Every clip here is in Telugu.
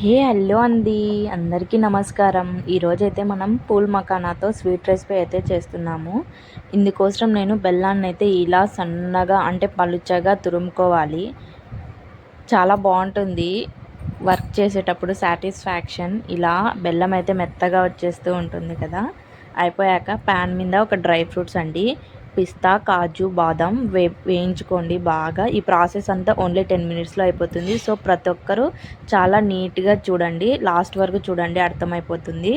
హే హలో అంది. అందరికీ నమస్కారం. ఈరోజైతే మనం పూల్ మకానాతో స్వీట్ రెసిపీ అయితే చేస్తున్నాము. ఇందుకోసం నేను బెల్లాన్ని అయితే ఇలా సన్నగా అంటే పలుచగా తురుముకోవాలి. చాలా బాగుంటుంది వర్క్ చేసేటప్పుడు సాటిస్ఫాక్షన్. ఇలా బెల్లం అయితే మెత్తగా వచ్చేస్తూ ఉంటుంది కదా. అయిపోయాక ప్యాన్ మీద ఒక డ్రై ఫ్రూట్స్ అండి. పిస్తా కాజు బాదం వే వేయించుకోండి బాగా. ఈ ప్రాసెస్ అంతా ఓన్లీ టెన్ మినిట్స్లో అయిపోతుంది. సో ప్రతి ఒక్కరూ చాలా నీట్గా చూడండి. లాస్ట్ వరకు చూడండి అర్థమైపోతుంది.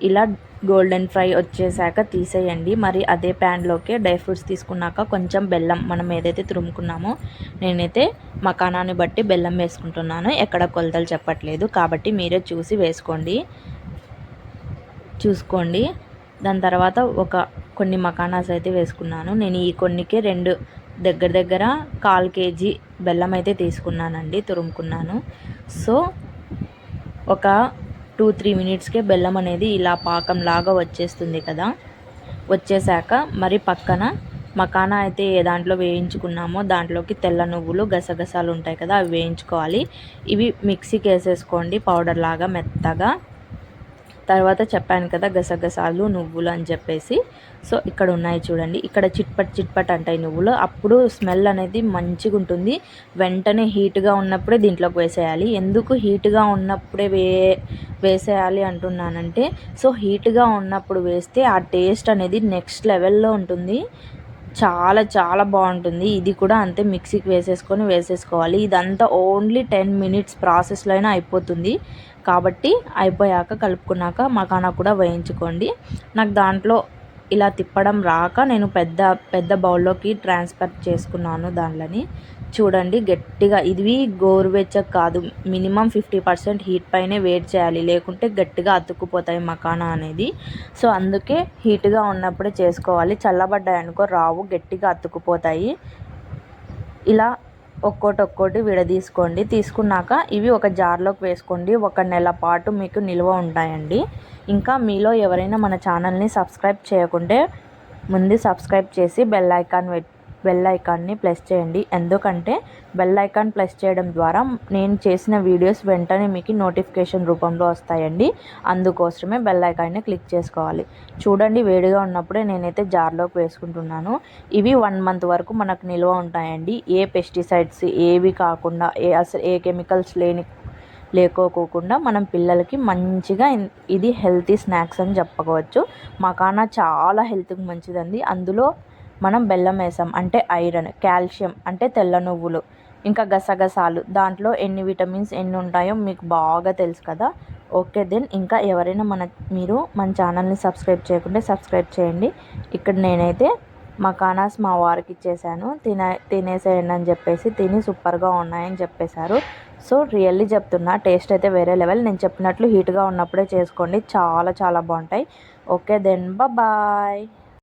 ఇలా గోల్డెన్ ఫ్రై వచ్చేసాక తీసేయండి. మరి అదే ప్యాన్లోకి డ్రై ఫ్రూట్స్ తీసుకున్నాక కొంచెం బెల్లం మనం ఏదైతే తురుముకున్నామో నేనైతే మకానాన్ని బట్టి బెల్లం వేసుకుంటున్నాను. ఎక్కడ కొలతలు చెప్పట్లేదు. కాబట్టి మీరే చూసి వేసుకోండి. చూసుకోండి. దాని తర్వాత ఒక కొన్ని మకానాస్ అయితే వేసుకున్నాను. నేను ఈ కొన్నికి రెండు దగ్గర దగ్గర కాల్ కేజీ బెల్లం అయితే తీసుకున్నానండి తురుముకున్నాను. సో ఒక టూ త్రీ మినిట్స్కే బెల్లం అనేది ఇలా పాకంలాగా వచ్చేస్తుంది కదా. వచ్చేసాక మరి పక్కన మకానా అయితే ఏ దాంట్లో వేయించుకున్నామో దాంట్లోకి తెల్ల నువ్వులు గసగసాలు ఉంటాయి కదా అవి వేయించుకోవాలి. ఇవి మిక్సీకి వేసేసుకోండి పౌడర్ లాగా మెత్తగా. తర్వాత చెప్పాను కదా గసగసాలు నువ్వులు అని చెప్పేసి. సో ఇక్కడ ఉన్నాయి చూడండి. ఇక్కడ చిట్పట్ చిట్పట్ అంటాయి నువ్వులు. అప్పుడు స్మెల్ అనేది మంచిగా ఉంటుంది. వెంటనే హీట్గా ఉన్నప్పుడే దీంట్లోకి వేసేయాలి. ఎందుకు హీట్గా ఉన్నప్పుడే వే వేసేయాలి అంటున్నానంటే సో హీట్గా ఉన్నప్పుడు వేస్తే ఆ టేస్ట్ అనేది నెక్స్ట్ లెవెల్లో ఉంటుంది. చాలా చాలా బాగుంటుంది. ఇది కూడా అంతే మిక్సీకి వేసేసుకొని వేసేసుకోవాలి. ఇదంతా ఓన్లీ టెన్ మినిట్స్ ప్రాసెస్లో అయినా అయిపోతుంది. కాబట్టి అయిపోయాక కలుపుకున్నాక మకానా కూడా వేయించుకోండి. నాకు దాంట్లో ఇలా తిప్పడం రాక నేను పెద్ద పెద్ద బౌల్లోకి ట్రాన్స్ఫర్ చేసుకున్నాను దాంట్లోని. చూడండి గట్టిగా ఇది గోరువెచ్చ కాదు. మినిమం ఫిఫ్టీ పర్సెంట్ హీట్ పైనే వేట్ చేయాలి. లేకుంటే గట్టిగా అతుక్కుపోతాయి మకానా అనేది. సో అందుకే హీట్గా ఉన్నప్పుడే చేసుకోవాలి. చల్లబడ్డాయి అనుకో రావు గట్టిగా అతుక్కుపోతాయి. ఇలా ఒక్కోటి ఒక్కోటి విడదీసుకోండి. తీసుకున్నాక ఇవి ఒక జార్లోకి వేసుకోండి. ఒక నెల పాటు మీకు నిల్వ ఉంటాయండి. ఇంకా మీలో ఎవరైనా మన ఛానల్ని సబ్స్క్రైబ్ చేయకుంటే ముందు సబ్స్క్రైబ్ చేసి బెల్ ఐకాన్ బెల్ ఐకాన్ని ప్రెస్ చేయండి. ఎందుకంటే బెల్ ఐకాన్ ప్రెస్ చేయడం ద్వారా నేను చేసిన వీడియోస్ వెంటనే మీకు నోటిఫికేషన్ రూపంలో వస్తాయండి. అందుకోసమే బెల్ ఐకాన్ని క్లిక్ చేసుకోవాలి. చూడండి వేడిగా ఉన్నప్పుడే నేనైతే జార్లోకి వేసుకుంటున్నాను. ఇవి వన్ మంత్ వరకు మనకు నిల్వ ఉంటాయండి. ఏ పెస్టిసైడ్స్ ఏవి కాకుండా ఏ అసలు ఏ కెమికల్స్ లేని లేకోకుండా మనం పిల్లలకి మంచిగా ఇది హెల్తీ స్నాక్స్ అని చెప్పుకోవచ్చు మకానా చాలా హెల్త్కి మంచిదండి. అందులో మనం బెల్లం వేసాం అంటే ఐరన్ కాల్షియం అంటే తెల్ల నువ్వులు. ఇంకా గసగసాలు దాంట్లో ఎన్ని విటమిన్స్ ఎన్ని ఉంటాయో మీకు బాగా తెలుసు కదా. ఓకే దెన్ ఇంకా ఎవరైనా మన మీరు మన ఛానల్ని సబ్స్క్రైబ్ చేయకుంటే సబ్స్క్రైబ్ చేయండి. ఇక్కడ నేనైతే మకానాస్ మా వారికి ఇచ్చేసాను. తిన తినేసేయండి అని చెప్పేసి తిని సూపర్గా ఉన్నాయని చెప్పేశారు. సో రియల్లీ చెప్తున్నా టేస్ట్ అయితే వేరే లెవెల్. నేను చెప్పినట్లు హీట్గా ఉన్నప్పుడే చేసుకోండి. చాలా చాలా బాగుంటాయి. Okay then bye